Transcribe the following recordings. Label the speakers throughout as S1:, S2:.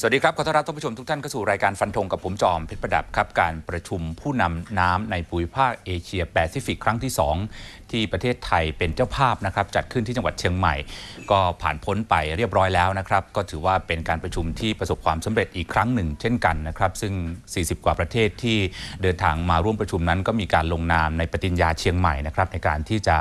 S1: สวัสดีครับ ขอต้อนรับท่านผู้ชมทุกท่านเข้าสู่รายการฟันธงกับผมจอมเพชรประดับครับ การประชุมผู้นำน้ำในภูมิภาคเอเชียแปซิฟิกครั้งที่ 2 ที่ประเทศไทยเป็นเจ้าภาพนะครับ จัดขึ้นที่จังหวัดเชียงใหม่ ก็ผ่านพ้นไปเรียบร้อยแล้วนะครับ ก็ถือว่าเป็นการประชุมที่ประสบความสำเร็จอีกครั้งหนึ่ง เช่นกันนะครับ ซึ่ง 40 กว่าประเทศที่เดินทางมาร่วมประชุมนั้น ก็มีการลงนามในปฏิญญาเชียงใหม่นะครับในการที่จะ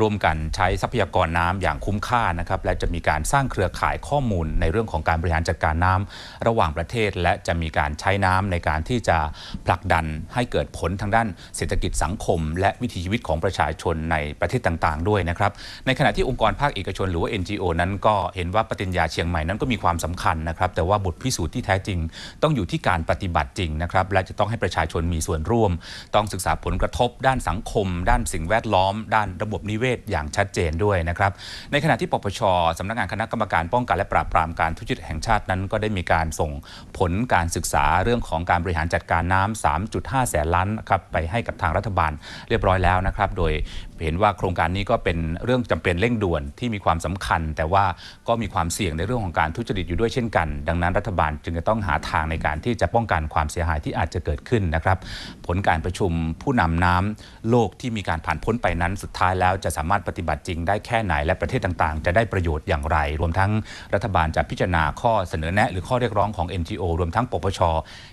S1: ร่วมกันใช้ทรัพยากรน้ำอย่างคุ้มค่านะครับและจะมีการสร้างเครือข่ายข้อมูลในเรื่องของการบริหารจัดการน้ำระหว่างประเทศและจะมีการใช้น้ำในการที่จะผลักดันให้เกิดผลทางด้านเศรษฐกิจสังคม และวิถีชีวิตของประชาชนในประเทศต่างๆ ด้วยนะครับ ในขณะที่องค์กรภาคเอกชนหรือว่า NGO นั้นก็เห็นว่าปฏิญญาเชียงใหม่นั้นก็มีความสำคัญนะครับ แต่ว่าบทพิสูจน์ที่แท้จริง ต้องอยู่ที่การปฏิบัติจริงนะครับ และจะต้องให้ประชาชนมีส่วนร่วม ต้องศึกษาผลกระทบ ด้านสังคม ด้านสิ่งแวดล้อม ด้านระบบนิเวศอย่างชัดเจนด้วยนะครับ ในขณะที่ปปชสำนักงานคณะกรรมการป้องกันและปราบปรามการทุจริตแห่งชาตินั้นก็ได้มีการส่งผลการศึกษาเรื่องของการบริหารจัดการน้ำ3.5 แสนล้านครับไปให้กับทางรัฐบาลเรียบร้อยแล้วนะครับ โดยเห็นว่าโครงการนี้ก็เป็นเรื่องจำเป็นเร่งด่วนที่มีความสำคัญ แต่ว่าก็มีความเสี่ยงในเรื่องของการทุจริตอยู่ด้วยเช่นกัน ดังนั้นรัฐบาลจึงจะต้องหาทางในการที่จะป้องกันความเสียหายที่อาจจะเกิดขึ้นนะครับ ผลการประชุมผู้นำน้ำโลกที่มีการผ่านพ้นไปนั้นสุดท้ายแล้วจะสามารถปฏิบัติจริงได้แค่ไหน และประเทศต่างๆ จะได้ประโยชน์อย่างไร รวมทั้งรัฐบาลจะพิจารณาข้อเสนอแนะ หรือข้อเรียกร้องของ NGO รวมทั้งปปช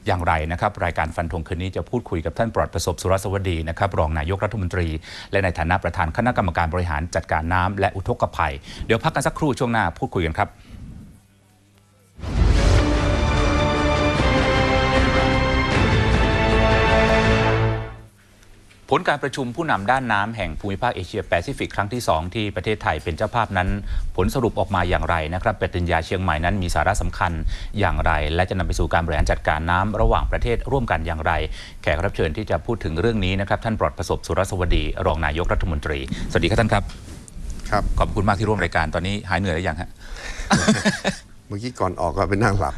S1: อย่างไรนะครับรายการฟันธงคืนนี้จะพูดคุยกับท่านปลอดประสบสุรสวัสดีนะครับรองนายกรัฐมนตรี และในฐานะประธานคณะกรรมการบริหารจัดการน้ำและอุทกภัย เดี๋ยวพักกันสักครู่ช่วงหน้าพูดคุยกันครับ ผลการประชุมผู้นำด้านน้ำแห่งภูมิภาคเอเชียแปซิฟิกครั้งที่ 2 ที่ประเทศไทยเป็นเจ้าภาพนั้น ผลสรุปออกมาอย่างไรนะครับปฏิญญาเชียงใหม่นั้นมีสาระสำคัญอย่างไร และจะนำไปสู่การบริหารจัดการน้ำระหว่างประเทศร่วมกันอย่างไร แขกรับเชิญที่จะพูดถึงเรื่องนี้นะครับท่านปลอดประสบสุรสวัสดี รองนายกรัฐมนตรี สวัสดีครับท่านครับ
S2: ครับ
S1: ขอบคุณมากที่ร่วมรายการตอนนี้หายเหนื่อยหรือยังฮะ
S2: เมื่อกี้ก่อนออกก็ไปนั่งหลับ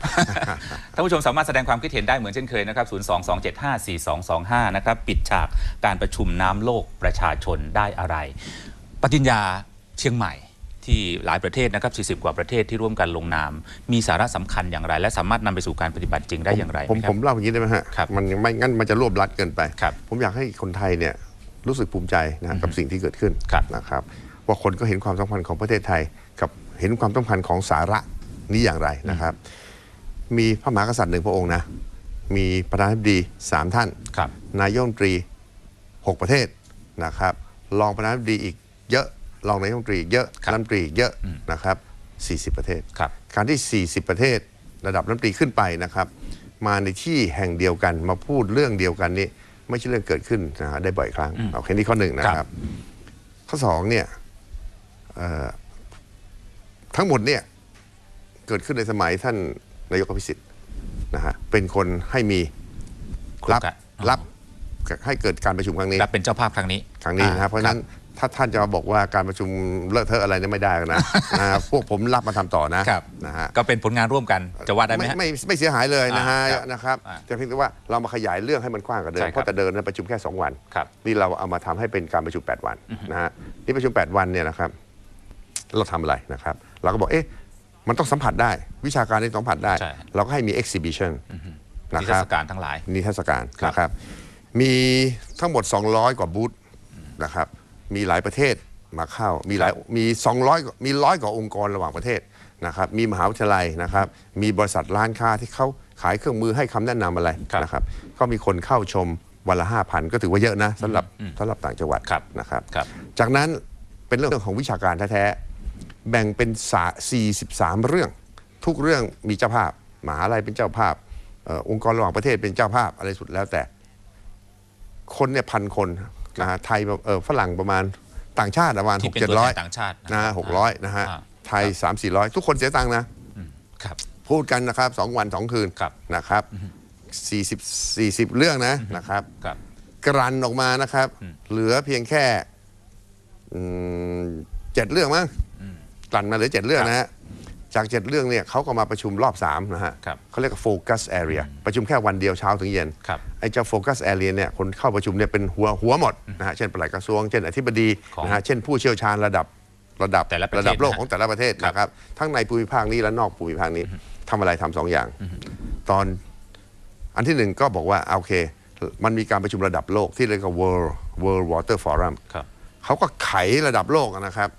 S1: ท่านผู้ชมสามารถแสดงความคิดเห็นได้เหมือนเช่นเคยนะครับ022754225 นะครับ ปิดฉากการประชุมน้ำโลกประชาชนได้อะไร ปฏิญญาเชียงใหม่ที่หลายประเทศนะครับ 40 กว่าประเทศที่ร่วมกันลงนาม มีสาระสำคัญอย่างไร และสามารถนำไปสู่การปฏิบัติจริงได้อย่างไร
S2: ผม
S1: ไหค
S2: ผ
S1: รับ
S2: มเล่าอย่างนี้ได้ไหมฮะ
S1: ครับ
S2: มันยังไม่งั้นมันจะรวบรัดเกินไป
S1: ครับ
S2: ผมอยากให้คนไทยเนี่ยรู้สึกภูมิใจนะกับสิ่งที่เกิดขึ้น
S1: ครับ
S2: นะครับว่าคนก็เห็นความสำคัญของประเทศไทย กับเห็นความสำคัญของสาระ นี้อย่างไรนะครับ มีพระมหากษัตริย์หนึ่งพระองค์นะ มีประธานาธิบดีสามท่าน
S1: ครับ
S2: นายกรัฐมนตรี 6 ประเทศนะครับ รองประธานาธิบดีอีกเยอะ รองนายกรัฐมนตรีอีกเยอะ
S1: ครับ
S2: รัฐมนตรีอีกเยอะนะครับ 40 ประเทศ
S1: ครับ
S2: การที่ 40 ประเทศ ระดับรัฐมนตรีขึ้นไปนะครับ มาในที่แห่งเดียวกันมาพูดเรื่องเดียวกันนี่ไม่ใช่เรื่องเกิดขึ้นนะฮะได้บ่อยครั้งเอาแค่นี้ข้อหนึ่งนะค
S1: ครั
S2: รับ
S1: บ
S2: ข้อสองเนี่ยเอ่อทั้งหมดเนี่ย เกิดขึ้นในสมัยท่านนายกอภิสิทธิ์นะฮะเป็นคนให้มี
S1: โครง
S2: รับ
S1: การ
S2: รับให้เกิดการประชุมครั้งนี้
S1: รับเป็นเจ้าภาพครั้งนี้
S2: ครั้งนี้นะครับเพราะฉะนั้นถ้าท่านจะมาบอกว่าการประชุมเลอะเทอะอะไรเนี่ยไม่ได้นะนะพวกผมรับมาทำต่อนะครับนะฮะ
S1: ก็เป็นผลงานร่วมกันจะว่าได้ไหม
S2: ไม่
S1: ฮะ
S2: ไม่ไม่เสียหายเลยนะฮะ
S1: อ่าครับ
S2: นะครับ
S1: อ่า
S2: แต่เพียงแต่ว่าเรามาขยายเรื่องให้มันกว้างกว่าเดิ
S1: ใช่
S2: ม
S1: ครับ
S2: เพราะแต่เดิมนั้นประชุมแค่ 2 วัน
S1: ครับ
S2: นี่เราเอามาทำให้เป็นการประชุม 8 วันนะฮะนี่ประชุม 8 วันเนี่ยนะครับ เราทำอะไรนะครับ เราก็บอกเอ๊ะ มันต้องสัมผัสได้ วิชาการนี่ต้องสัมผัสได้
S1: ใช่
S2: เราก็ให้มี exhibition นะ
S1: นิ
S2: ค
S1: ทร
S2: รั
S1: ร
S2: บ
S1: ศการทั้งหลาย
S2: นิทรรศการ
S1: ครับ
S2: นะครับ มีทั้งหมด 200 กว่าบูธนะครับ มีหลายประเทศมาเข้า มีหลายมี 200กว่ามีร้อยกว่าองค์กรระหว่างประเทศนะครับ มีมหาวิทยาลัยนะครับ มีบริษัทร้านค้าที่เขาขายเครื่องมือให้คำแนะนำอะไร
S1: ครับ
S2: นะครับ ก็มีคนเข้าชมวันละ5,000 ก็ถือว่าเยอะนะสำหรับสำหรับต่างจังหวัด
S1: ครับ
S2: นะครับ
S1: ครับ
S2: จากนั้นเป็นเรื่องของวิชาการแท้ๆ แบ่งเป็นสา43 เรื่อง ทุกเรื่องมีเจ้าภาพมหาลัยเป็นเจ้าภาพเอ่อองค์กรระหว่างประเทศเป็นเจ้าภาพอะไรสุดแล้วแต่ คนเนี่ยพันคนนะฮะไทยเออฝรั่งประมาณต่างชาติประมาณ
S1: ที่
S2: หก
S1: เป็น
S2: เจ็ด
S1: ตัว
S2: ร้
S1: แท
S2: อย
S1: นต่างชาติ
S2: นะหกร้อยนะฮะ
S1: อ่า
S2: ไทยสามสี่ร้อยทุกคนเสียตังค์นะ
S1: ครับ
S2: พูดกันนะครับสองวันสองคืน
S1: ครับ
S2: นะครับสี่สิบสี่สิบเรื่องนะนะครับ
S1: ครับ
S2: กรันออกมานะครับ เหลือเพียงแค่อืมเจ็ดเรื่องมั้ง กลั่นมาเหลือเจ็ดเรื่องนะฮะจากเจ็ดเรื่องเนี่ยเขาก็มาประชุมรอบสามนะฮะ
S1: ครับ
S2: เขาเรียกว่าโฟกัสแอเรียประชุมแค่วันเดียวเช้าถึงเย็น
S1: ครับ
S2: ไอ้เจ้าโฟกัสแอเรียเนี่ยคนเข้าประชุมเนี่ยเป็นหัวหัวหมดนะฮะเช่นปลัดกระทรวงเช่นอธิบดี
S1: ของ
S2: นะฮะเช่นผู้เชี่ยวชาญระดับระดับ
S1: แต่ละประเทศ
S2: ระดับโลก
S1: นะฮะ
S2: ของแต่ละประเทศ
S1: ครับ
S2: นะครับทั้งในภูมิภาคนี้และนอกภูมิภาคนี้ทำอะไรทำสองอย่าง ตอนอันที่หนึ่งก็บอกว่าโอเค มันมีการประชุมระดับโลกที่เรียกว่า World World Water Forum
S1: ครับ
S2: เขาก็ไขระดับโลกนะครับ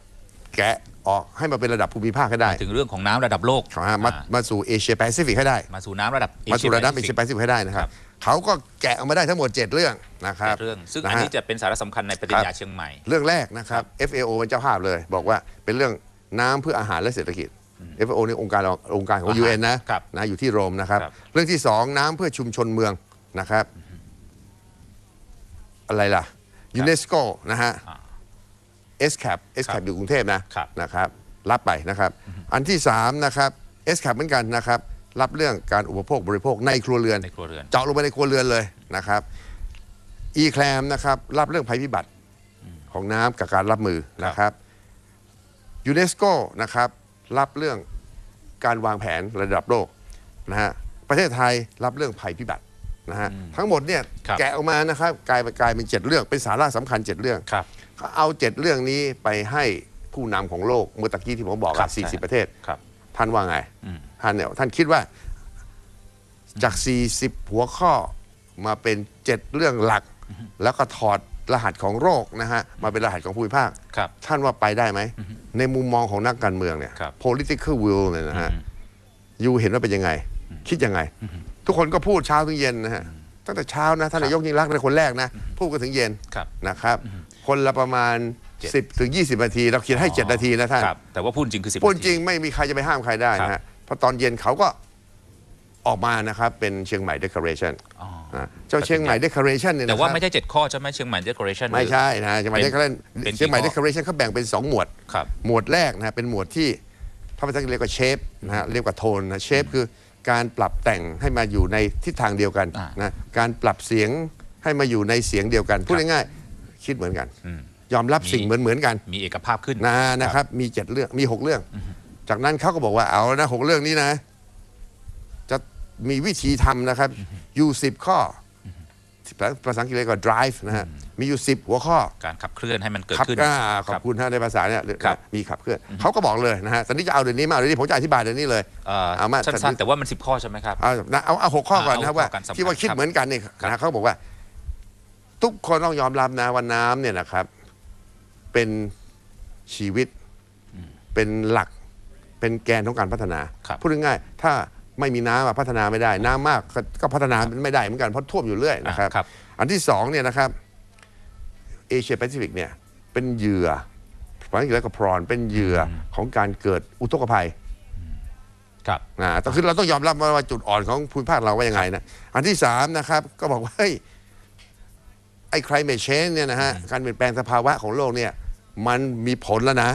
S2: แกะออกให้มาเป็นระดับภูมิภาคให้ได้
S1: ถึงเรื่องของน้ำระดับโลก
S2: นะฮะมา
S1: อ่า
S2: มาสู่เอเชียแปซิฟิกให้ได้
S1: มาสู่น้ำระดับ
S2: มาสู่ระดับเอ
S1: Asia
S2: เชีย
S1: Pacific
S2: แปซิฟิกให้ได้นะครับเขาก็แกะออกมาได้ทั้งหมด 7 เรื่องนะครับ
S1: เรื่อง ซึ่ง
S2: นะ
S1: อัน
S2: ฮะ
S1: นี้จะเป็นสาระสำคัญในปฏิญญาเชียงใหม่
S2: เรื่องแรกนะครับ FAO เป็นเจ้าภาพเลย บอกว่าเป็นเรื่องน้ำเพื่ออาหารและเศรษฐกิจ FAO นี่องค์การองค์การของ
S1: อาหาร
S2: UN นะครับนะอยู่ที่โรมนะครับ
S1: ครับ
S2: เรื่องที่สองน้ำเพื่อชุมชนเมืองนะครับ อะไรล่ะยูเนสโกนะฮะ
S1: อ่า
S2: SCAP
S1: ครั
S2: SCAP
S1: บ
S2: อยู่กรุงเทพนะครับ นะครับรับไปนะครับ อันที่สามนะครับ SCAP เหมือนกันนะครับ รับเรื่องการอุปโภคบริโภคในครัวเรือน
S1: ในครัวเรือน
S2: เจาะลงไปในครัวเรือนเลยนะครับ e c l a m นะครับรับเรื่องภัยพิบัติของน้ำกับการรับมือนะครับยูเนสโกนะครับรับเรื่องการวางแผนระดับโลกนะฮะประเทศไทยรับเรื่องภัยพิบัตินะฮะทั้งหมดเนี่ย
S1: ครับ
S2: แกะออกมานะครับกลายเป็นกลายเป็นเจ็ดเรื่องเป็นสาระสำคัญเจ็ดเรื่อง
S1: ครับ
S2: เขาเอาเจ็ดเรื่องนี้ไปให้ผู้นำของโลกเมื่อตะกี้ที่ผมบอก
S1: ครั
S2: อะ
S1: บใช่
S2: 40 ประเทศ
S1: ครับ
S2: ท่านว่าไง
S1: อืม
S2: ท่านเนี่ยท่านคิดว่าจาก 40 หัวข้อมาเป็น 7 เรื่องหลัก แล้วก็ถอดรหัสของโรคนะฮะมาเป็นรหัสของภูมิภาค
S1: ครับ
S2: ท่านว่าไปได้ไหม ในมุมมองของนักการเมืองเนี่ย
S1: ครับ
S2: political will เนี่ยนะฮะยูเห็นว่าเป็นยังไง คิดยังไง ทุกคนก็พูดเช้าถึงเย็นนะฮะตั้งแต่เช้านะท่านนายกยิ่งรักษณ์เป็นคนแรกนะ พูดกันถึงเย็น
S1: ครับ
S2: นะครับ คนละประมาณ
S1: เจ็ด
S2: 10ถึง20 นาที เราเขียนให้ 7 นาทีนะท่าน
S1: ครับแต่ว่าพูดจริงคือสิบ
S2: พูดจริงไม่มีใครจะไปห้ามใครได้
S1: ครั
S2: นะ
S1: บ
S2: ฮะเพราะตอนเย็นเขาก็ออกมานะครับ เป็นเชียงใหม่ Declaration
S1: อ๋อ
S2: นะเจ้าเชียงใหม่ Declaration เนี่ยนะ
S1: แต่ว่า
S2: ครับ
S1: ไม่ใช่เจ็ดข้อใช่ไหมเชียงใหม่ Decoration
S2: ไม่ใช่นะเชียงใหม่
S1: เป็น
S2: Declaration
S1: เป็นกี่
S2: เชียงใหม่
S1: ข้อ
S2: Declaration เขาแบ่งเป็น 2 หมวด
S1: ครับ
S2: หมวดแรกนะฮะเป็นหมวดที่พระภาษาอังกฤษเรียกว่าเชฟนะฮะเรียกว่าโทนนะเชฟคือการปรับแต่งให้มาอยู่ในทิศทางเดียวกัน
S1: อ่า
S2: นะการปรับเสียงให้มาอยู่ในเสียงเดียวกันพูดง่ายๆ คิดเหมือนกัน
S1: อืม
S2: ยอมรับ
S1: มี
S2: สิ่งเหมือนเหมือนๆกัน
S1: มีเอกภาพขึ้น
S2: นะนะครับ มีเจ็ดเรื่องมีหกเรื่อง จากนั้นเขาก็บอกว่าเอาแล้วนะหกเรื่องนี้นะ จะมีวิธีทำนะครับอยู่สิบข้อภาษาอังกฤษเรียกว่า drive นะฮะ มีอยู่สิบหัวข้อ
S1: การขับเคลื่อนให้มันเกิด
S2: ขับ
S1: ขึ้น
S2: อ่าขอ
S1: ครับ
S2: คุณท่านในภาษาเนี่ย
S1: ครับ
S2: มีขับเคลื่อน เขาก็บอกเลยนะฮะตอนนี้จะเอาเดี๋ยวนี้มาเอาเดี๋ยวนี้ผมจะอธิบายเดี๋ยวนี้เลย
S1: เอ่อ
S2: เอามา
S1: สั้นๆแต่ว่ามันสิบข้อใช่ไหมครับ
S2: เอานะเอาเอาหกข้อก่อน
S1: เอา
S2: นะครับ
S1: หกข้อ
S2: ว่า
S1: กันสำคัญ
S2: ที่ว่าคิด
S1: ครับ
S2: เหมือนกันเนี่ย
S1: ครับ
S2: นะเขาบอกว่า ทุกคนต้องยอมรับนะว่าน้ำเนี่ยนะครับ เป็นชีวิตเป็นหลักเป็นแกนของการพัฒนา
S1: ครับ
S2: พูดง่ายๆถ้าไม่มีน้ำอะพัฒนาไม่ได้ น้ำมากก็ก็พัฒนาไม่ได้เหมือนกันเพราะท่วมอยู่เรื่อยนะครับ
S1: อ่าครับ
S2: อันที่สองเนี่ยนะครับเอเชียแปซิฟิกเนี่ยเป็นเหยื่อภาษาอังกฤษเรียกว่าพรอนเป็นเหยื่ออของการเกิดอุทกภัย
S1: ครับ
S2: นะแต่คือเราต้องยอมรับว่าจุดอ่อนของภูมิภาคเราว่ายังไงนะอันที่สามนะครับก็บอกว่าเฮ้ย ไอ้ climate change เนี่ยนะฮะการเปลี่ยนแปลงสภาวะของโลกเนี่ยมันมีผลแล้วนะ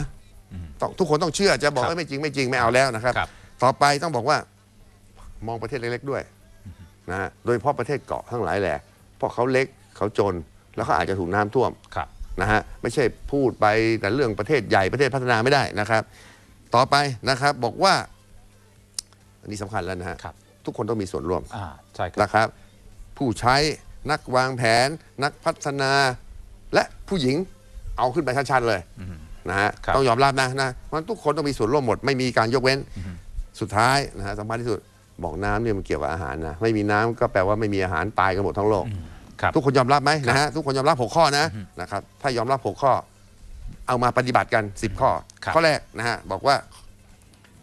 S2: ต้องทุกคนต้องเชื่อจะบอก
S1: ครับ
S2: ว่าไม่จริงไม่จริงไม่เอาแล้วนะครับ
S1: ครับ
S2: ต่อไปต้องบอกว่ามองประเทศเล็ก ๆ ด้วยนะฮะโดยเฉพาะประเทศเกาะทั้งหลายแหละเพราะเขาเล็กเขาจนแล้วเขาอาจจะถูกน้ำท่วม
S1: ครับ
S2: นะฮะไม่ใช่พูดไปแต่เรื่องประเทศใหญ่ประเทศพัฒนาไม่ได้นะครับ ต่อไปนะครับบอกว่า อันนี้สำคัญแล้วนะฮะ
S1: ครับ
S2: ทุกคนต้องมีส่วนร่วม
S1: อ่า ใช่ครับ
S2: นะครับ ผู้ใช้ นักวางแผน นักพัฒนา และผู้หญิงเอาขึ้นไปชัดๆเลยนะฮะ
S1: ครับ
S2: ต้องยอมรับนะนะมันทุกคนต้องมีส่วนร่วมหมดไม่มีการยกเว้นสุดท้ายนะฮะสำคัญที่สุดบอกน้ำเนี่ยมันเกี่ยวกับอาหารนะไม่มีน้ำก็แปลว่าไม่มีอาหารตายกันหมดทั้งโลก
S1: ครับ
S2: ทุกคนยอมรับไหมนะฮะทุกคนยอมรับ6ข้อนะนะครับถ้ายอมรับ6ข้อ เอามาปฏิบัติกัน 10 ข้อ
S1: ครับ
S2: ข้อแรกนะฮะบอกว่า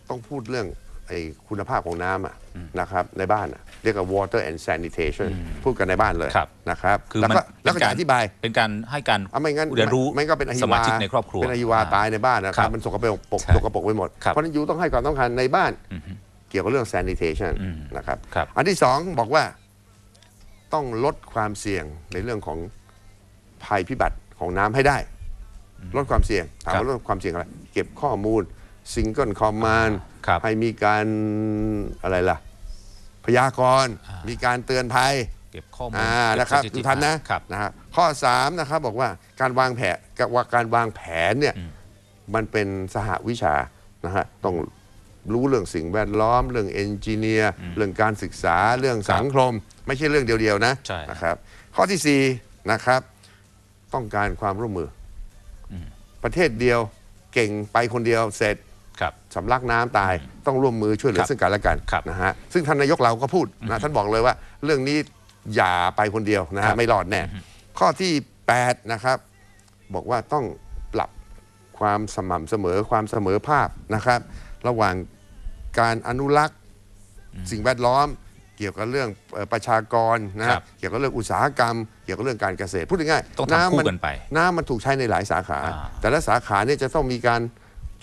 S2: ต้องพูดเรื่องไอ้คุณภาพของน้ำอะ นะครับในบ้านอะเรียกว่า water and sanitation พูดกันในบ้านเลย
S1: ครับ
S2: นะครับ
S1: คือ
S2: แล้ว
S1: มัน
S2: ก็แล้วก็
S1: เป็น
S2: จะ
S1: การ
S2: อธิบาย
S1: เป็นการให้การ
S2: เอาไม่งั้น
S1: เรียนรู้
S2: ไม่ก็เป็นอหิ
S1: ส
S2: วา
S1: มาชิกในครอบครัว
S2: เป็นอหิวา
S1: อ่า
S2: ตายในบ้านนะค
S1: ครั
S2: รับบมันสกปรกปก
S1: ใช่
S2: สกปรกไปหมด
S1: ครับ
S2: เพราะฉะนั้นยูต้องให้ความสำคัญในบ้านเกี่ยวกับเรื่อง sanitation
S1: อืม
S2: นะครับ
S1: ครับ
S2: อันที่สองบอกว่าต้องลดความเสี่ยงในเรื่องของภัยพิบัติของน้ำให้ได้ ลดความเสี่ยงถาม
S1: ครับ
S2: ว่าลดความเสี่ยงอะไร เก็บข้อมูล single command
S1: ครับ
S2: ให้มีการอะไรล่ะ พยากรณ์ มีการเตือนภัย
S1: เก็บข้อมูล
S2: อ่า
S1: เก็
S2: นะครับ
S1: สถิ
S2: ทุ
S1: ติ
S2: กท่านนะครับ นะฮะข้อ3นะครับบอกว่าการวางแผนกับว่าการวางแผนเนี่ยมันเป็นสหวิชานะฮะต้องรู้เรื่องสิ่งแวดล้อม เรื่องเอนจิเนียร์เรื่องการศึกษาเรื่องสังคม ไม่ใช่เรื่องเดียวๆนะ
S1: ใช่
S2: นะครับ ข้อที่สี่นะครับต้องการความร่วมมืออประเทศเดียวเก่งไปคนเดียวเสร็จ
S1: ครับ
S2: สำลักน้ำตายต้องร่วมมือช่วยเหลื
S1: ค
S2: อ
S1: รับ
S2: ซึ่งกันและกัน
S1: ครับ
S2: นะฮะซึ่งท่านนายกเราก็พูดนะท่านบอกเลยว่า เรื่องนี้อย่าไปคนเดียวนะ
S1: ครั
S2: ฮะ
S1: บ
S2: ไม่รอดแน่ ข้อที่ 8 นะครับ บอกว่าต้องปรับความสม่ำเสมอความเสมอภาพนะครับ ระหว่างการอนุรักษ์ สิ่งแวดล้อม เกี่ยวกับเรื่องเอ่อประชากรนะ
S1: ครั
S2: ฮะ
S1: บ
S2: เกี่ยวกับเรื่องอุตสาหกรรม เกี่ยวกับเรื่องการเกษตรพูดง่ายๆ
S1: ต้องทำคู่
S2: มั
S1: กันไป
S2: น้ำมันถูกใช้ในหลายสาขา
S1: อ่า
S2: แต่ละสาขาเนี่ยจะต้องมีการ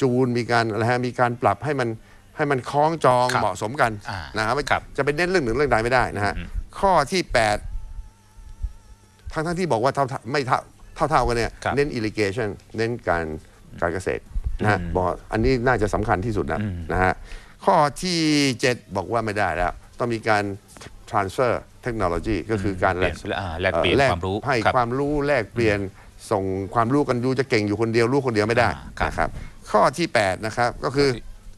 S2: จูนมีการอะไรฮะมีการปรับให้มันให้มันคล้องจอง
S1: ครับ
S2: เหมาะสมกัน
S1: อ่า
S2: นะครับ
S1: ครับ
S2: จะเป็นเน้นเรื่องหนึ่งเรื่องใดไม่ได้นะฮะข้อที่ 8 ทั้งทั้งที่บอกว่าเท่าไม่เท่าเท่าเท่ากันเนี่ย
S1: ครับ
S2: เน้น irrigation เน้นการการเกษตรนะฮะ
S1: อืม
S2: บอกอันนี้น่าจะสำคัญที่สุดนะ
S1: อืม
S2: นะฮะข้อที่ 7 บอกว่าไม่ได้แล้ว ต้องมีการ transfer technology ก็คือการ
S1: เปลี่ยนอ่าแลกเปลี่ยน
S2: อ่อ
S1: ความรู้
S2: ให้
S1: ครับ
S2: ความรู้แลกเปลี่ยนส่งความรู้กันดูจะเก่งอยู่คนเดียวรู้คนเดียวไม่ได้
S1: อ่าครับ
S2: นะครับ ข้อที่ 8 นะครับ ก็คือ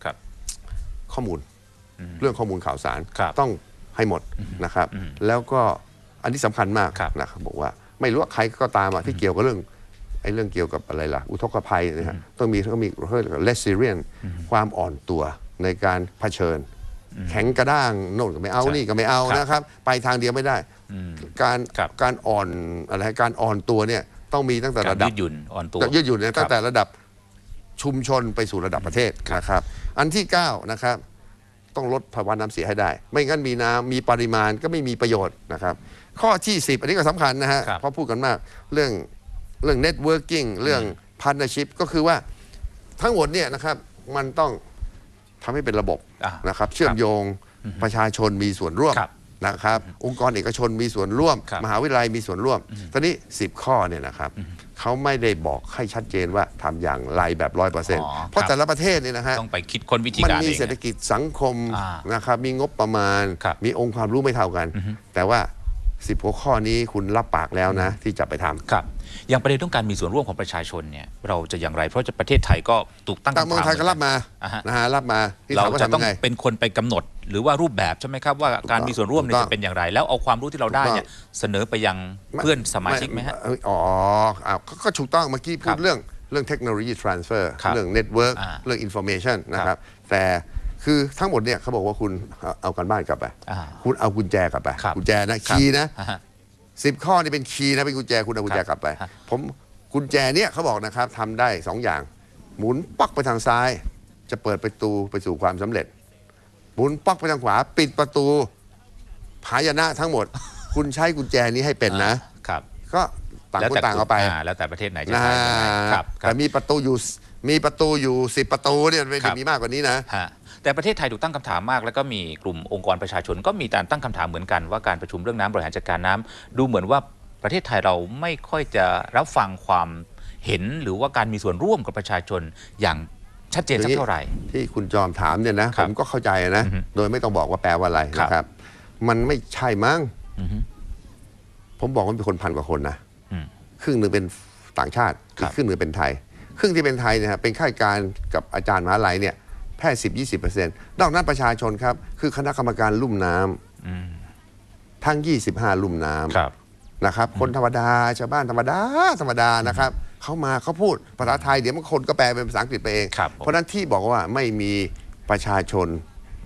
S1: ครับ
S2: ข้อมูลเรื่องข้อมูลข่าวสาร
S1: ครับ
S2: ต้องให้หมดนะครับ แล้วก็อันนี้สำคัญมาก
S1: ครับ
S2: นะครับบอกว่าไม่รู้ว่าใครก็ตามอะที่เกี่ยวกับเรื่องไอ้เรื่องเกี่ยวกับอะไรล่ะ อุทกภัยนะฮะต้องมีต้องมีเรื่อง resilience ความอ่อนตัวในการเผชิญ แข็งกระด้างโน่นก็ไม่เอา
S1: ใช่
S2: นี่ก็ไม่เอา
S1: ครับ
S2: นะครับ ไปทางเดียวไม่ได้การ
S1: ครับ
S2: การอ่อนอะไรการอ่อนตัวเนี่ยต้องมีตั้งแต่
S1: การ
S2: ระดั
S1: ยื
S2: บ
S1: ดหยุ่นอ่อนตัว
S2: ยืดหยุ่นเนี่ย
S1: ครับ
S2: ตั้งแต่ระดับ ชุมชนไปสู่ระดับประเทศนะครับ อันที่ 9 นะครับ ต้องลดภาวะน้ำเสียให้ได้ ไม่งั้นมีน้ำมีปริมาณก็ไม่มีประโยชน์นะครับ ข้อที่ 10 อันนี้ก็สำคัญนะฮะ
S1: ครับ
S2: เพราะพูดกันมากเรื่องเรื่อง networking เรื่อง partnership ก็คือว่าทั้งหมดเนี่ยนะครับมันต้องทำให้เป็นระบบ
S1: อ่า
S2: นะครับ เชื่อมโยงประชาชนมีส่วนร่วม
S1: ครับ
S2: นะครับ องค์กรเอกชนมีส่วนร่วม
S1: ครับ
S2: มหาวิทยาลัยมีส่วนร่วม ตอนนี้ 10 ข้อเนี่ยนะครับเขาไม่ได้บอกให้ชัดเจนว่าทำอย่างไรแบบร้อยเปอร์เซ็นต์
S1: อ๋อ
S2: เพราะ
S1: ครับ
S2: แต่ละประเทศเนี่ยนะฮะ
S1: ต้องไปคิดค้นวิธี
S2: มัน
S1: การ
S2: มี
S1: เอง
S2: เศรษฐกิจสังคม
S1: อ่า
S2: นะครับมีงบประมาณ
S1: ครับ
S2: มีองค์ความรู้ไม่เท่ากัน แต่ว่า 10 หัวข้อนี้คุณรับปากแล้วนะ ที่จะไปทำ
S1: ครับอย่างประเด็นต้องการมีส่วนร่วมของประชาชนเนี่ยเราจะอย่างไร เพราะจะประเทศไทยก็ถูกตั้ง
S2: ต่าง
S1: คำ
S2: เมือง
S1: ถาม
S2: ไทยก็รับมา
S1: อ่าฮะ
S2: นะฮะรับมาที่
S1: เรา
S2: ถามว่า
S1: จะ
S2: ทำ
S1: ต้อ
S2: ยังงไง
S1: เป็นคนไปกำหนด หรือว่ารูปแบบใช่ไหมครับว่าการมีส่วนร่วมเนี่ย
S2: ถูกต้อง
S1: จะเป็นอย่างไร แล้วเอาความรู้ที่เราได้เนี่ยเสนอไปยังเพื่อนสมาชิกไหมฮะ
S2: เอ้ยอ๋ออ้าวก็ก็ถูกต้องเมื่อกี้พู
S1: ครั
S2: ด
S1: บ
S2: เรื่องเรื่องเทคโนโลยี transfer
S1: ครับ
S2: เรื่อง network
S1: อ่า
S2: เรื่อง information นะค
S1: ครั
S2: รับ
S1: บ
S2: แต่ คือทั้งหมดเนี่ยเขาบอกว่าคุณเอาเอากันบ้านกลับไป
S1: อ่า
S2: คุณเอากุญแจกลับไป
S1: ครับ
S2: กุญแจนะคีย์นะ
S1: อ่าฮะ
S2: สิบข้อนี่เป็นคีย์นะเป็นกุญแจคุณเอากุญแจ
S1: ครับ
S2: กลับไป
S1: ฮะ
S2: ผมกุญแจเนี่ยเขาบอกนะครับทำได้สองอย่าง หมุนปักไปทางซ้าย จะเปิดประตูไปสู่ความสำเร็จ หมุนปักไปทางขวา ปิดประตูภายนะทั้งหมด คุณใช้กุญแจนี้ให้เป็นนะ
S1: ครับ
S2: ก็ ต่างคนต่างเอาไป
S1: อ่แล้วแต่ประเทศไหนจะ
S2: นะ
S1: ใช้ยังไงครับครั
S2: แต่
S1: บ
S2: มีประตูอยู่มีประตูอยู่สิบประตูเนี่ยไม่
S1: ครั
S2: ได้
S1: บ
S2: มีมากกว่านี้นะ
S1: ฮะแต่ประเทศไทยถูกตั้งคำถามมาก แล้วก็มีกลุ่มองค์กรประชาชนก็มีการตั้งคำถามเหมือนกันว่าการประชุมเรื่องน้ำบริหารจัดการน้ำดูเหมือนว่าประเทศไทยเราไม่ค่อยจะรับฟังความเห็นหรือว่าการมีส่วนร่วมกับประชาชนอย่างชัดเจนสักเท่าไหร่
S2: ที่คุณจอมถามเนี่ยนะ
S1: ครั
S2: ผ
S1: บ
S2: มก็เข้าใจนะ
S1: อือฮึ
S2: โดยไม่ต้องบอกว่าแปลว่าอะไร
S1: ครับ
S2: นะครับ มันไม่ใช่มั้ง
S1: อือฮึ
S2: ผมบอกว่ามีคนพันกว่าคนนะ
S1: อืม
S2: ครึ่งหนึ่งเป็นต่างชาติ
S1: ครั
S2: อี
S1: บ
S2: กครึ่งหนึ่งเป็นไทย ครึ่งที่เป็นไทยเนี่ยฮะเป็นข้าราชการกับอาจารย์มหาลัยเนี่ยแค่สิบยี่สิบเปอร์เซ็นต์นอกนั้นประชาชนครับ คือคณะกรรมการลุ่มน้ำ
S1: อืม
S2: ทั้ง25ลุ่มน้ำ
S1: ครับ
S2: นะครับ คนธรรมดาชาวบ้านธรรมดาธรรมดานะครับเขามาเขาพูดภาษาไทยเดี๋ยวบางคนก็แปลเป็นภาษาอังกฤษไปเอง
S1: ครับผม
S2: เพราะฉะนั้นที่บอกว่าไม่มีประชาชน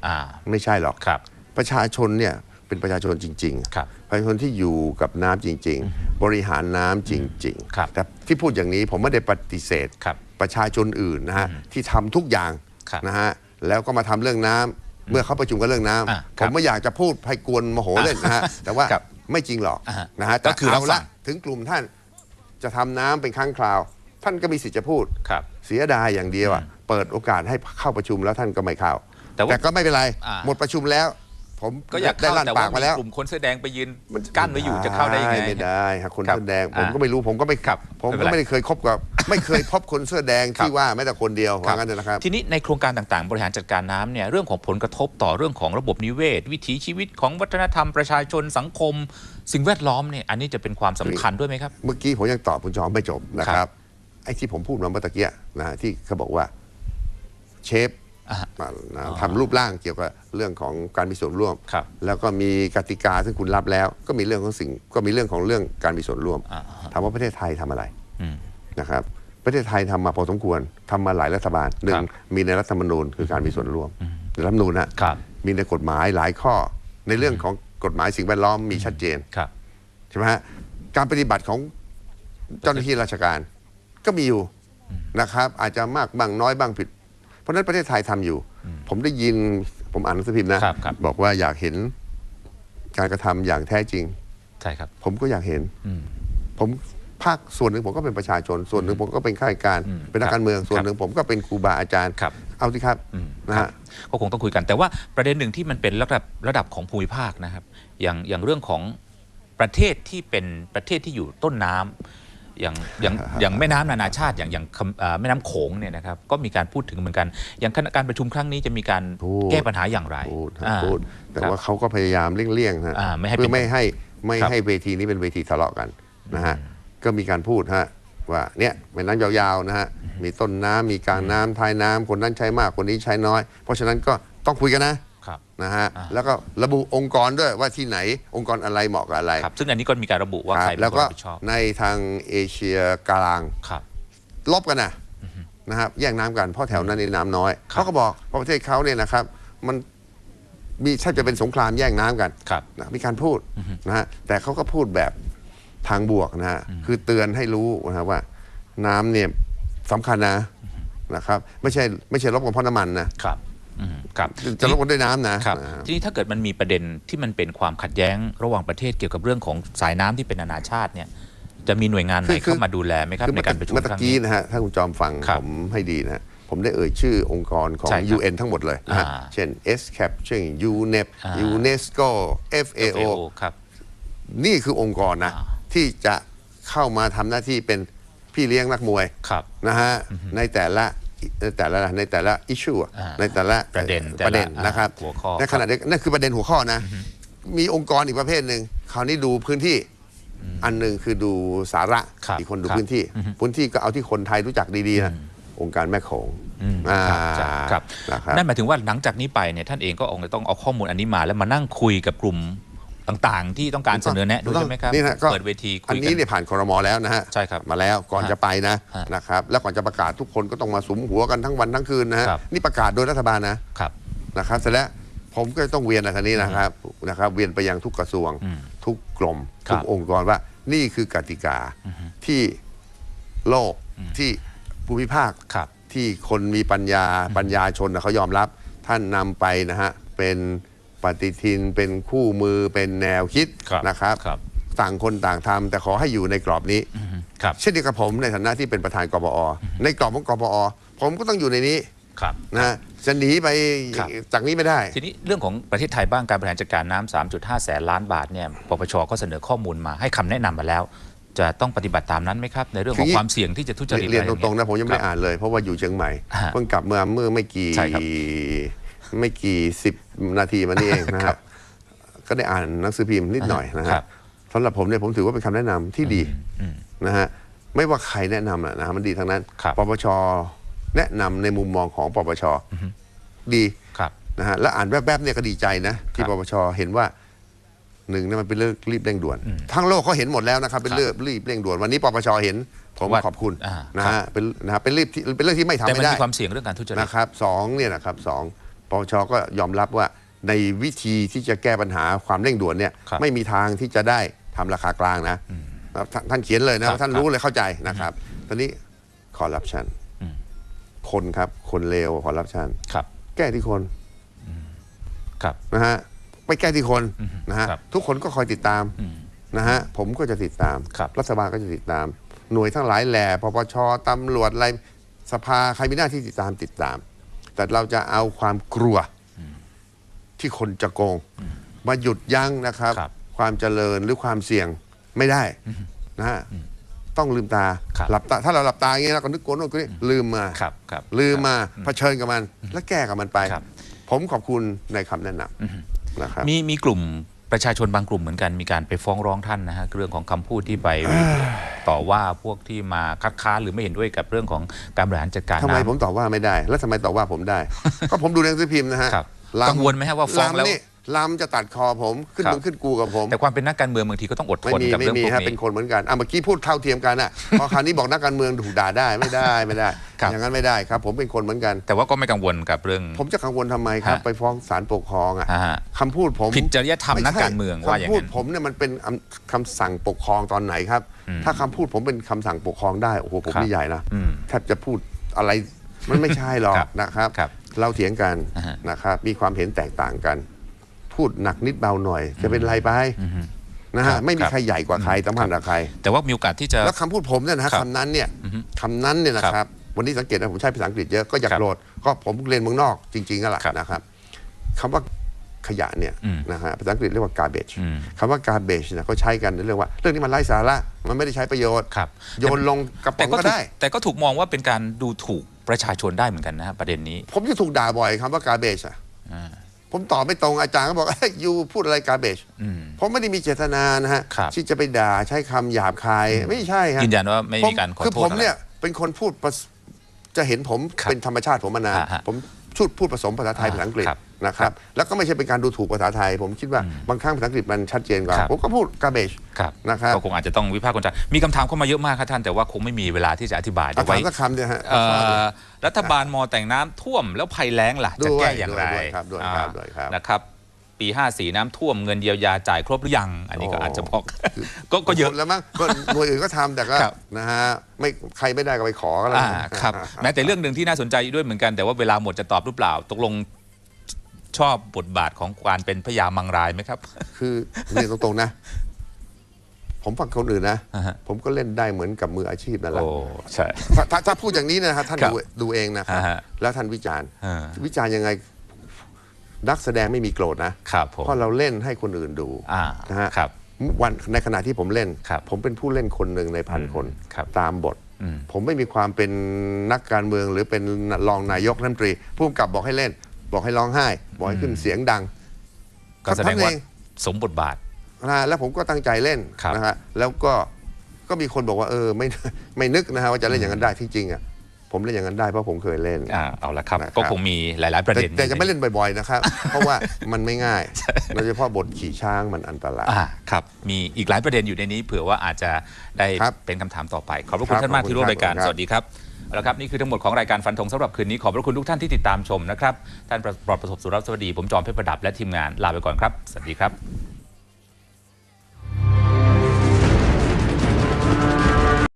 S1: อ่า
S2: ไม่ใช่หรอก
S1: ครับ
S2: ประชาชนเนี่ย เป็นประชาชนจริงๆ
S1: ครับ
S2: ประชาชนที่อยู่กับน้ำจริง ๆ บริหารน้ำจริง
S1: ครับ
S2: แต่ที่พูดอย่างนี้ผมไม่ได้ปฏิเสธ
S1: ครับ
S2: ประชาชนอื่นนะฮะที่ทำทุกอย่าง
S1: ครับ
S2: นะฮะแล้วก็มาทำเรื่องน้ำเมื่อเขาประชุมกันเรื่องน้ำ
S1: อะ
S2: ผมไม่อยากจะพูดให้กวนโมโหเล่นนะฮะแต่ว่า
S1: ครับ
S2: ไม่จริงหรอก
S1: อ่าฮะ
S2: นะฮะ
S1: ก็
S2: แต่
S1: คือรับ
S2: เอา
S1: ฟั
S2: ละ
S1: ง
S2: ถึงกลุ่มท่านจะทำน้ำเป็นครั้งคราว ท่านก็มีสิทธิ์จะพูด
S1: ครับ
S2: เสียดายอย่างเดียวอะเปิดโอกาสให้เข้าประชุมแล้วท่านก็ไม่เข้า
S1: แต่ว่า
S2: แต่ก็ไม่เป็นไร
S1: อ่า
S2: หมดประชุมแล้ว ผม
S1: ก็อยาก
S2: ได้
S1: เข้า
S2: ลั่น
S1: แต่
S2: ปา
S1: ว่าก
S2: มาแล้ว
S1: กลุ่มคนเสื้อแดงไปยืนกั้นไว้อยู่จะเข้าได้ยังไง
S2: ไม่ได้ครับคน
S1: ครับ
S2: เสื้อแดง
S1: อ่า
S2: ผมก็ไม่รู้ผมก็ไม่
S1: ครับ
S2: ผม
S1: ไม่เป็
S2: ก็
S1: นไร
S2: ไม่ได้เคยคบกับ ไม่เคยพบคนเสื้อแดง
S1: ครับ
S2: ที่ว่าแม้แต่คนเดียว
S1: ครั
S2: ว่า
S1: บ
S2: งั้นเถอะนะครับ
S1: ทีนี้ในโครงการต่างๆ บริหารจัดการน้ำเนี่ยเรื่องของผลกระทบต่อเรื่องของระบบนิเวศ วิถีชีวิตของวัฒนธรรมประชาชนสังคม สิ่งแวดล้อมเนี่ยอันนี้จะเป็นความสำคัญด้วยไหมครับ
S2: เมื่อกี้ผมยังตอบคุณจอมไม่จบนะค
S1: ครั
S2: รับ บ ไอ้ที่ผมพูดมาเมื่อตะกี้นะฮะที่เขาบอกว่าเชฟ
S1: อ่าฮะ
S2: นะทำรูปร่างเกี่ยวกับเรื่องของการมีส่วนร่วม
S1: ครับ
S2: แล้วก็มีกติกาซึ่งคุณรับแล้ว ก็มีเรื่องของสิ่งก็มีเรื่องของเรื่องการมีส่วนร่วม
S1: อ่าฮะ
S2: ถามว่าประเทศไทยทำอะไร
S1: อืม
S2: นะครับ ประเทศไทยทำมาพอสมควรทำมาหลายรัฐบาลหนึ่
S1: ครั
S2: ง
S1: บ
S2: มีในรัฐธรรมนูญคือการมีส่วนร่วมในรัฐธรรมนูญนะครับ มีในกฎหมายหลายข้อ ในเรื่องของกฎหมายสิ่งแวดล้อมมีชัดเจน
S1: ครับ
S2: ใช่ไหมฮะการปฏิบัติของเจ้าหน้าที่ราชการก็มีอยู่นะครับ อาจจะมากบ้างน้อยบ้างผิด เพราะฉะนั้นประเทศไทยทำอยู่ ผมได้ยินผมอ่านหนังสือพิมพ์นะครับ
S1: ครับ
S2: บอกว่าอยากเห็นการกระทำอย่างแท้จริง
S1: ใช่ครับ
S2: ผมก็อยากเห็น
S1: อืม
S2: ผมภาคส่วนหนึ่งผมก็เป็นประชาชน ส่วนหนึ่งผมก็เป็นข้าราชการ
S1: อืม
S2: เป็นนักการเมืองส่วนหนึ่งผมก็เป็นครูบาอาจารย์
S1: ครับ
S2: เอาสิครับ
S1: อืม
S2: นะ
S1: ครั
S2: ฮะ
S1: บก็คงต้องคุยกัน แต่ว่าประเด็นหนึ่งที่มันเป็นระดับระดับของภูมิภาคนะครับ อย่างอย่างเรื่องของประเทศที่เป็นประเทศที่อยู่ต้นน้ำ อย่างอย่างอย่างแม่น้ำนานาชาติอย่างอย่างคำเอ่อแม่น้ำโขงเนี่ยนะครับก็มีการพูดถึงเหมือนกัน อย่างคณะการประชุมครั้งนี้จะมีการ
S2: พูด
S1: แก้ปัญหาอย่างไร
S2: พูด
S1: อ่า
S2: พูดแต่
S1: ครับ
S2: ว่าเขาก็พยายามเลี่ยงๆฮะ
S1: อ่าไม่ให้
S2: เพื่อ
S1: เป็น
S2: ไม่ให้ไม่
S1: ครับ
S2: ให้เวทีนี้เป็นเวทีทะเลาะกันนะฮะก็มีการพูดฮะว่าเนี่ยแม่น้ำยาวๆนะฮะมีต้นน้ำมีกลางน้ำท้ายน้ำคนนั้นใช้มากคนนี้ใช้น้อย เพราะฉะนั้นก็ต้องคุยกันนะครับ นะฮะ
S1: อ่า
S2: แล้วก็ระบุองค์กรด้วยว่าที่ไหนองค์กรอะไรเหมาะกับอะไร
S1: ครับซึ่งอันนี้ก็มีการระบุว่า
S2: ครั
S1: ใค
S2: บ
S1: รเป็น
S2: แล้ว
S1: คน
S2: ก็
S1: รับผิดชอบ
S2: ในทางเอเชียกลาง
S1: ครับ
S2: ลบกันนะนะครับแย่งน้ำกันเพราะแถวนั้นในน้ำน้อย
S1: ครับ
S2: เขาก็บอกว่าประเทศเขาเนี่ยนะครับ มันมีแทบจะเป็นสงครามแย่งน้ำกัน
S1: ครับ
S2: นะมีการพูดนะฮะแต่เขาก็พูดแบบทางบวกนะฮะคือเตือนให้รู้นะฮะว่า น้ำเนี่ยสำคัญนะนะครับ ไม่ใช่ไม่ใช่ลบกันเพราะน้ำมันนะครับ
S1: อืม ครับ
S2: จะลบกันด้วยน้ำนะครับนะฮะ
S1: ทีนี้ถ้าเกิดมันมีประเด็นที่มันเป็นความขัดแย้งระหว่างประเทศเกี่ยวกับเรื่องของสายน้ำที่เป็นนานาชาติเนี่ยจะมีหน่วยงานไหนเข้ามาดูแลไหมครับ
S2: คือ
S1: ใน
S2: เมื่อ
S1: การประชุม
S2: เมื่อ
S1: ครั้ง
S2: กี้
S1: นี้
S2: นะฮะถ้าคุณจอมฟัง
S1: ครับ
S2: ผมให้ดีนะฮะผมได้เอ่ยชื่อองค์กรของ
S1: ใช่ครับ
S2: UN ทั้งหมดเลยนะฮะ
S1: อ่า
S2: เช่น SCAP เช่น UNEP
S1: อ่า
S2: UNESCO FAO
S1: FAO ครับ
S2: นี่คือองค์กรนะ
S1: อ่า
S2: ที่จะเข้ามาทำหน้าที่เป็นพี่เลี้ยงนักมวย
S1: ครับ
S2: นะฮะในแต่ละ ในแต่ละในแต่ละอิชชู
S1: อ่า
S2: ในแต่ละ
S1: ประเด็นแต่ละ
S2: ประเด็นนะครับ
S1: หัวข้อ
S2: ในขณะเดียวกันนั่นคือประเด็นหัวข้อนะ มีองค์กรอีกประเภทหนึ่งคราวนี้ดูพื้นที่ อันหนึ่งคือดูสาระ
S1: ครับ
S2: อีกคนดู
S1: ครับ
S2: พื้นที่ พื้นที่ก็เอาที่คนไทยรู้จักดีๆนะองค์การแม่โขง
S1: อืม
S2: อ่า
S1: ครับครับ
S2: นะครับ
S1: นั่นหมายถึงว่าหลังจากนี้ไปเนี่ยท่านเองก็องต้องเอาข้อมูลอันนี้มาแล้วมานั่งคุยกับกลุ่ม ต่างๆ ที่ต้องการเสนอแนะด้วยใช่ไหมครับ
S2: นี่นะก็
S1: เปิดเวทีคุ
S2: อัน
S1: ยกั
S2: นี้
S1: น
S2: เนี่ยผ่านครมแล้วนะฮะ
S1: ใช่ครับ
S2: มาแล้วก่อน
S1: ฮะ
S2: จะไปนะ
S1: ฮะ
S2: นะครับแล้วก่อนจะประกาศทุกคนก็ต้องมาสุมหัวกันทั้งวันทั้งคืนนะฮะ
S1: ครับ
S2: นี่ประกาศโดยรัฐบาลนะ
S1: ครับ
S2: นะครับเสร็จแล้วผมก็ต้องเวียนอะไรนี้นะครับนะครับ เวียนไปยังทุกกระทรวง
S1: อืม
S2: ทุกกรม
S1: ครับ
S2: ทุกองค์กรว่า นี่คือกติกาที่โลกที่ภูมิภาค
S1: ครับ
S2: ที่คนมีปัญญาปัญญาชนน่ะเขายอมรับ ท่านนำไปนะฮะเป็น ปฏิทินเป็นคู่มือเป็นแนวคิด
S1: ครับ
S2: นะครับ
S1: ครับ
S2: ต่างคนต่างทำแต่ขอให้อยู่ในกรอบนี้
S1: อืมครับ
S2: เช่นเดียวกับผมในฐานะที่เป็นประธานกบอ ในกรอบของกบอ ผมก็ต้องอยู่ในนี้
S1: ครับ
S2: นะฮะจะหนีไป
S1: ครับ
S2: จากนี้ไม่ได้
S1: ทีนี้เรื่องของประเทศไทยบ้างการบริหารจัดการน้ำ 3.5 แสนล้านบาทเนี่ย ปปช ก็เสนอข้อมูลมาให้คำแนะนำมาแล้ว จะต้องปฏิบัติตามนั้นไหมครับ ในเรื่องของ
S2: คืออย่างนี้
S1: ความเสี่ยงที่จะทุจริต
S2: เรียน
S1: อะไอ
S2: ตรงๆนะผมยังไม่
S1: คบ
S2: อ่านเลย เพราะว่าอยู่เชียงใหม่
S1: ฮะ
S2: เพิ่งกลับเมื่อเมื่อไม่กี่
S1: ใช่ครับ
S2: ไม่กี่สิบนาทีมานี่เองนะ
S1: ครั
S2: ฮะ
S1: บ
S2: ก็ได้อ่านหนังสือพิมพ์นิดหน่อยนะ
S1: ครั
S2: ฮะ
S1: บ
S2: สำหรับผมเนี่ยผมถือว่าเป็นคำแนะนำที่ดี
S1: อืม
S2: นะฮะไม่ว่าใครแนะนำนะนะฮะมันดีทั้งนั้น
S1: ครับ
S2: ปปชแนะนำในมุมมองของปปชดี
S1: ครับ
S2: นะฮะแล้วอ่านแวบๆเนี่ยก็ดีใจนะที่
S1: ค
S2: ป
S1: รับ
S2: ปชเห็นว่าหนึ่งเนี่ยมันเป็นเรื่องรีบเร่งด่วน ทั้งโลกเขาเห็นหมดแล้วนะครับเป็นเรื่องรีบเร่งด่วนวันนี้ปปชเห็นผม
S1: ว่า
S2: ขอบคุณ
S1: อ่า
S2: นะฮะเป็นนะฮะเป็นรีบที่เป็นเรื่องที่ไม่ทำ
S1: แต่มัน
S2: ไม่ได้
S1: มีความเสี่ยงเรื่องการทุจริต
S2: นะครับสองเนี่ยนะครับสอง ปปชก็ยอมรับว่าในวิธีที่จะแก้ปัญหาความเร่งด่วนเนี่ย
S1: ครับ
S2: ไม่มีทางที่จะได้ทำราคากลางนะท่านท่านเขียนเลยนะครับท่านรู้เลยเข้าใจนะครับตอนนี้คอร์รัปชัน
S1: อืม
S2: คนครับ คนเลวคอร์รัปชัน
S1: ครับ
S2: แก้ที่คน
S1: ครับ
S2: นะฮะไปแก้ที่คนนะฮะ
S1: ครับ
S2: ทุกคนก็คอยติดตาม
S1: อืม
S2: นะฮะผมก็จะติดตาม
S1: ครับ
S2: รัฐบาลก็จะติดตาม หน่วยทั้งหลายแหล่ปปชตำรวจอะไรสภาใครมีหน้าที่ติดตามติดตาม แต่เราจะเอาความกลัวที่คนจะโกง มาหยุดยั้งนะครับ
S1: ครับ
S2: ความเจริญหรือความเสี่ยงไม่ได้นะฮะต้องลืมตา
S1: ครับ
S2: หลับตา ถ้าเราหลับตาอย่างนี้แล้วก็นึกโกนโน่นโกนนี่ลืมมา
S1: ครับครับ
S2: ลืมมาเผชิญกับมัน และแก้กับมันไป
S1: ครับ
S2: ผมขอบคุณในคำแนะนำนะครับ
S1: มีมีกลุ่ม ประชาชนบางกลุ่มเหมือนกันมีการไปฟ้องร้องท่านนะฮะเรื่องของคำพูดที่ไปต่อว่าพวกที่มาคัดค้านหรือไม่เห็นด้วยกับเรื่องของการบริหารจัดการ
S2: ทำไม
S1: น้ำ
S2: ผมตอบว่าไม่ได้ แล้วทำไมตอบว่าผมได้ ก็ผมดูในหนังสือพิมพ์นะฮะ
S1: ครับ
S2: ลำ
S1: กังวลไหมฮะว่าฟ้องแล้วำ
S2: นี่ ลำจะตัดคอผมขึ้น
S1: ครับ
S2: มึงขึ้นกูกับผม
S1: แต่ความเป็นนักการเมืองบางทีก็ต้องอดท
S2: ไม่
S1: น
S2: มี
S1: กับ
S2: ไม่
S1: เรื่อง
S2: มี
S1: พวก
S2: ฮะ
S1: นี้
S2: เป็นคนเหมือนกันอะเมื่อกี้พูดเท่าเทียมกันอะพอคราวนี้บอกนักการเมืองถูกด่าได้ไม่ได้ไม่ได้
S1: ครับ
S2: อย่างนั้นไม่ได้ครับ ผมเป็นคนเหมือนกัน
S1: แต่ว่าก็ไม่กังวลกับเรื่อง
S2: ผมจะกังวลทำไมครับ
S1: ฮะ
S2: ไปฟ้องศาลปกครองอะ
S1: อ่าฮะ
S2: คำพูดผม
S1: ผิดจริยธรรม
S2: ไใช่
S1: นักการเมืองว่าอย่างนั้น
S2: คำพูดผมเนี่ยมันเป็นคำสั่งปกครองตอนไหนครับ
S1: อืม
S2: ถ้าคำพูดผมเป็นคำสั่งปกครองได้โอ้โหผม
S1: ครับ
S2: นี่ใหญ่นะ
S1: อืม
S2: แทบจะพูดอะไรมันไม่ใช่หรอก
S1: ครับ
S2: นะครับ
S1: ครับ
S2: เราเถียงกัน
S1: อ่าฮะ
S2: นะครับ มีความเห็นแตกต่างกัน พูดหนักนิดเบาหน่อย จะเป็นไรไป
S1: อือฮึ
S2: นะ
S1: ครั
S2: ฮะ
S1: บ
S2: ไม่มี
S1: ครับ
S2: ใครใหญ่กว่าใครตำพันกับใคร
S1: แต่ว่ามีโอกาสที่จะ
S2: แล้วคำพูดผมเนี่ยนะฮะ
S1: ครับ
S2: คำนั้นเนี่ย
S1: อือฮึ
S2: คำนั้นเนี่ยนะค
S1: ครั
S2: รับบวันนี้สังเกตนะผมใช้ภาษาอังกฤษเยอะก็อยาก
S1: ครับ
S2: โหลดก็ผมเรียนเมืองนอกจริงๆก็แหละ
S1: ครับ
S2: นะครับคำว่าขยะเนี่ย
S1: อืม
S2: นะฮะภาษาอังกฤษเรียกว่า garbage
S1: อืม
S2: คำว่า garbage เนี่ยเขาใช้กันในเรื่องว่า เรื่องนี้มันไร้สาระมันไม่ได้ใช้ประโยชน์
S1: ครับ
S2: โยนลงกระป๋
S1: แต่
S2: อง
S1: ก็
S2: ก็
S1: ถูก
S2: ได้
S1: แต่ก็ถูกมองว่าเป็นการดูถูกประชาชนได้เหมือนกันนะฮะประเด็นนี้
S2: ผมจะถูกด่าบ่อยคำว่า garbage อะ
S1: อ่า
S2: ผมตอบไม่ตรงอาจารย์ก็บอกเอ้ยยูพูดอะไร garbage
S1: อืม
S2: ผมไม่ได้มีเจตนานะฮะ
S1: ครับ
S2: ที่จะไปด่าใช้คำหยาบคาย ไม่ใช่ฮะ
S1: ยืนยันว่าไม่มีการขอ
S2: คือ
S1: โท
S2: ผ
S1: ษ
S2: ม
S1: อะไร
S2: เนี่ยเป็นคนพูดประสจะเห็นผม
S1: ครับ
S2: เป็นธรรมชาติผมมานาน
S1: ฮะฮะ
S2: ผมชุดพูดผสมภาษาไทย
S1: อ่า
S2: ภาษาอังกฤษ
S1: ครับ
S2: นะครับแล้วก็ไม่ใช่เป็นการดูถูกภาษาไทย ผมคิดว่าบางครั้งภาษาอังกฤษมันชัดเจนกว่า
S1: ครับ
S2: ผมก็พูด garbage
S1: ครับ
S2: นะครับ
S1: ก็คงอาจจะต้องวิพากษ์วิจารณ์มีคำถามเข้ามาเยอะมากครับท่านแต่ว่าคงไม่มีเวลาที่จะอธิบาย
S2: เอา
S1: เดี๋ยว
S2: ถา
S1: ไว้
S2: มสักคำเนี่ยฮะ
S1: เอ่อรัฐบาลมอแต่งน้ำท่วมแล้วภัยแล้งล่ะ
S2: ด้วย
S1: จะแก้อย่างไร
S2: ด้วยครับด้วยครับ
S1: อ่า
S2: ด้วยครับ
S1: นะครับปี 54 น้ำท่วมเงินเยียวยาจ่ายครบหรือยัง อันนี้ก็
S2: โอ้
S1: อาจจะพอก็ก็เยอะ
S2: แล้วมั้งก็หน่วยอื่นก็ทำแต่ก็
S1: ครับ
S2: นะฮะไม่ใครไม่ได้ก็ไปขอก็แล้ว
S1: อ่า
S2: กัน
S1: ครับแม้แต่เรื่องหนึ่งที่น่าสนใจด้วยเหมือนกันแต่ว่าเวลาหมดจะตอบหรือเปล่า ตกลง ชอบบทบาทของการเป็นพญามังรายไหมครับ
S2: คือเรียนตรงๆนะ ผมฟังคนอื่นนะ
S1: อ่าฮะ
S2: ผมก็เล่นได้เหมือนกับมืออาชีพนั่นแหละ
S1: โอ้ใช่
S2: ถ้าถ้าถ้าพูดอย่างนี้นะฮะท่าน
S1: ครับ
S2: ดูดูเองนะครับ
S1: อ่าฮะ
S2: แล้วท่านวิจารณ์
S1: อ่า
S2: วิจารณ์ยังไงนักแสดงไม่มีโกรธนะ
S1: ครับผม
S2: เพราะเราเล่นให้คนอื่นดู
S1: อ่า
S2: นะฮะ
S1: ครับ
S2: วันในขณะที่ผมเล่น
S1: ครับ
S2: ผมเป็นผู้เล่นคนหนึ่งในพันคน
S1: ครับ
S2: ตามบท
S1: อืม
S2: ผมไม่มีความเป็นนักการเมืองหรือเป็นรองนายกรัฐมนตรีผู้กำกับบอกให้เล่น บอกให้ร้องไห้ บอกให้ขึ้นเสียงดัง
S1: ก็แสดงว่าสมบทบาท
S2: นะฮะแล้วผมก็ตั้งใจเล่น
S1: ครับ
S2: นะฮะแล้วก็ก็มีคนบอกว่าเออไม่ไม่นึกนะฮะว่าจะเล่นอย่างนั้นได้ที่จริงอะผมเล่นอย่างนั้นได้เพราะผมเคยเล่น
S1: อ่าเอาละครับ
S2: นะครับ
S1: ก็คงมีหลาย ๆ ประ
S2: แต่
S1: เด็น
S2: แต่จะไม่เล่นบ่อย ๆ นะครับ เพราะว่ามันไม่ง่ายโดยเฉพาะบทขี่ช้างมันอันตราย
S1: อ่าครับ มีอีกหลายประเด็นอยู่ในนี้ เผื่อว่าอาจจะได้
S2: ครับ
S1: เป็นคำถามต่อไป ขอบพระคุณ
S2: ครับ
S1: ท่านมาก
S2: ขอบคุณ
S1: ที่ร่วมรายการ
S2: ครับ
S1: สวัสดีครับ เอาละครับ นี่คือทั้งหมดของรายการฟันธงสำหรับคืนนี้ ขอบพระคุณทุกท่านที่ติดตามชมนะครับ ท่านปลอดประสบสุรัสวัสดี ผมจอมเพชรประดับและทีมงานลาไปก่อนครับ สวัสดีครับ